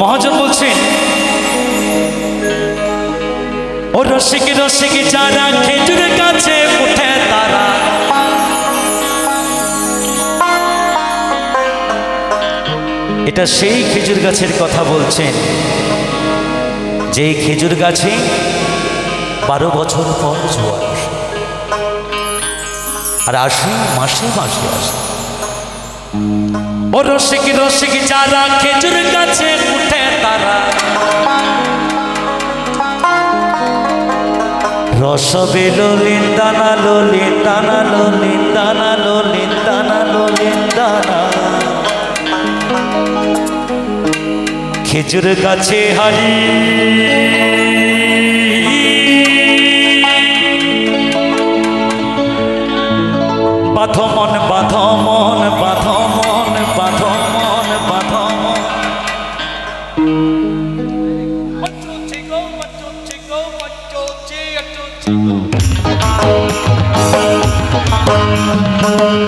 মহাজন বলছেন, ও রসিক রসিক, যারা খেজুর গাছে উঠে তারা। এটা সেই খেজুর গাছের কথা বলছেন যে খেজুর গাছে বারো বছর পর জোয়ার আর আসে মাসে মাসে আসে। ও রসিক রসিক যারা খেজুর গাছে উঠে তারা। রস বেলিন দানা লোলিন দানা লোলিন দানা লোলিন দানা লোলিন দানা খেজুর গাছে হারি বাধ মন Thank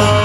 you.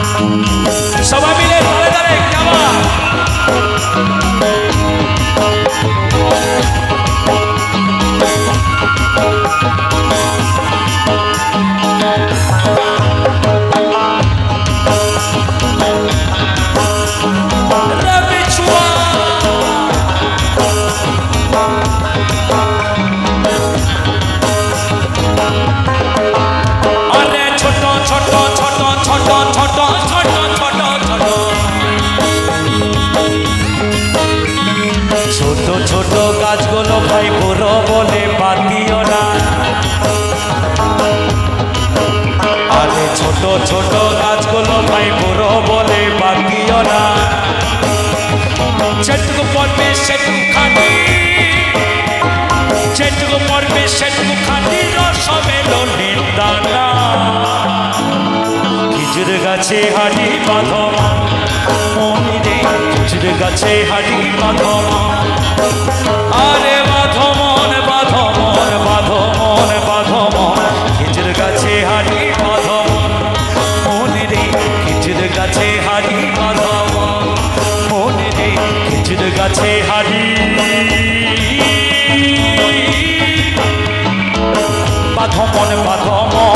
গাছগুলো ভাই বড় বলে পাতিও না। আরে ছোট ছোট গাছগুলো ভাই বড় বলে পাতিও না। যেটুকু পড়বে সেটুকু খানি যেটুকু পড়বে সেটুকু খানি রস মেলো নিন্দানা খেজুর গাছে হাড়ি বাঁধম মনিরে খেজুর গাছে হাড়ি বাঁধম I'm not Mó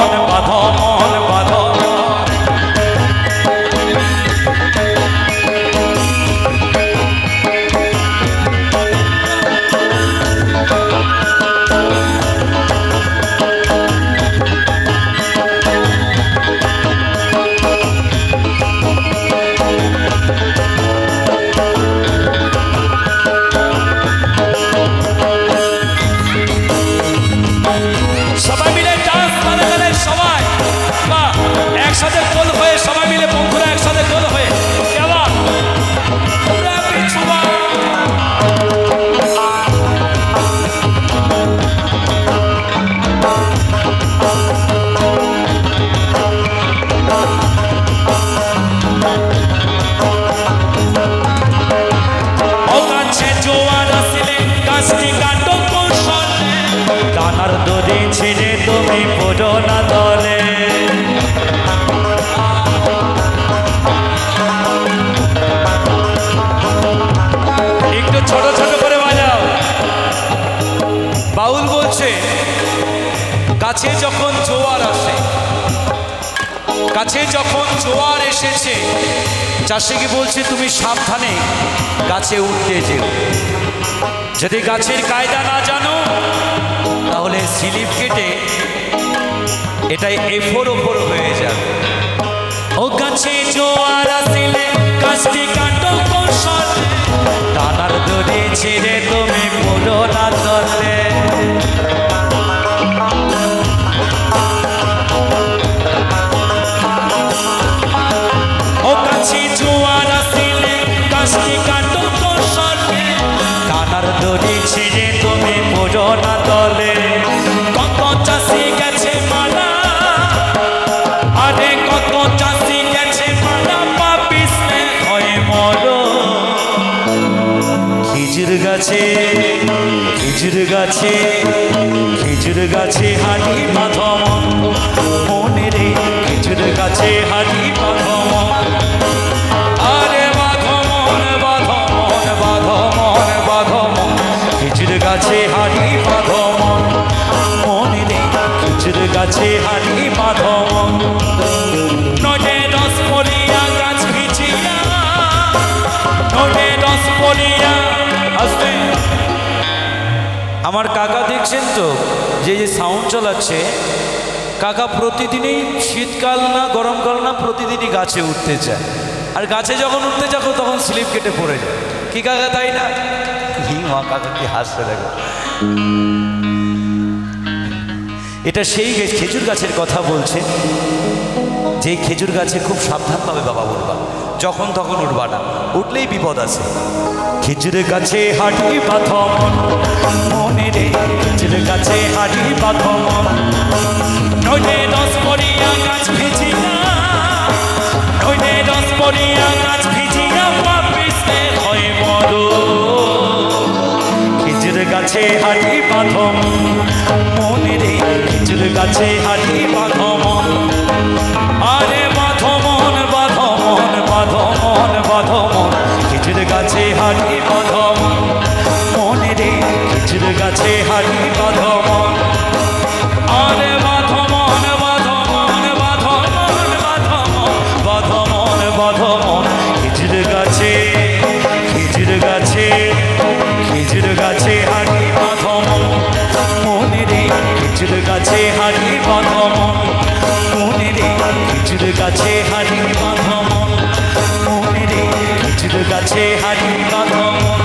কাছে যখন জোয়ার আসে, কাছে যখন জোয়ার এসেছে, চাষিকে বলছে, তুমি সাবধানে গাছে উঠতে যেও। যদি গাছের কায়দা না জানো, তাহলে স্লিপ কেটে এটাই এফোর ওপর হয়ে যাবে। ও গাছে জোয়ার আসিলে, গাছটি কাটো কৌশল টানার দড়ি ছিঁড়ে তুমি পুরো না তলে গাছে হাঁটি মাধম মনে রে খেজুর গাছে হাড়ি বাঁধমন আরে বাঁধমন বাঁধমন বাঁধমন বাঁধমন খেজুর গাছে হাড়ি বাঁধমন মনে রে খেজুর গাছে হাড়ি বাঁধমন আমার কাকা দেখছেন তো, যে যে সাউন্ড চালাচ্ছে, কাকা প্রতিদিনই শীতকাল না, গরমকাল না, প্রতিদিনই গাছে উঠতে চায়। আর গাছে যখন উঠতে যাব তখন স্লিপ কেটে পড়ে যায়। কি কাকা, তাই না? হি মা কাকা, কি হাসতে দেখো। এটা সেই খেজুর গাছের কথা বলছে। যে খেজুর গাছে খুব সাবধানভাবে বাবা উঠবা। যখন তখন উঠবা না। উঠলেই বিপদ আছে। খেজুরের গাছে হাঁটি মনে রে খেজুর গাছে হাঁটি বাথম নইলে দশ পরিয়া গাছ ভিজিয়া নইলে দশ পরিয়া গাছ ভিজিয়া পাপিসে হয় মর। খেজুর গাছে হাঁটি বাঁধম মনে রে খেজুর গাছে হাঁটি বাঁধম আরে বাঁধমন বাঁধমন বাঁধমন বাঁধমন খেজুর গাছে হাঁটি বাঁধম মনে রে খেজুর গাছে হাঁটি বাঁধমন আরে বাঁধমন বাঁধমন বাঁধমন বাঁধমন বাঁধমন বাঁধমন খেজুর গাছে খেজুর গাছে খেজুর গাছে হাঁটি বাঁধমন মনে রে খেজুর গাছে হাঁটি বাঁধমন মনে রে খেজুর গাছে হাঁটি বাঁধমন মনে রে খেজুর গাছে হাঁটি বাঁধমন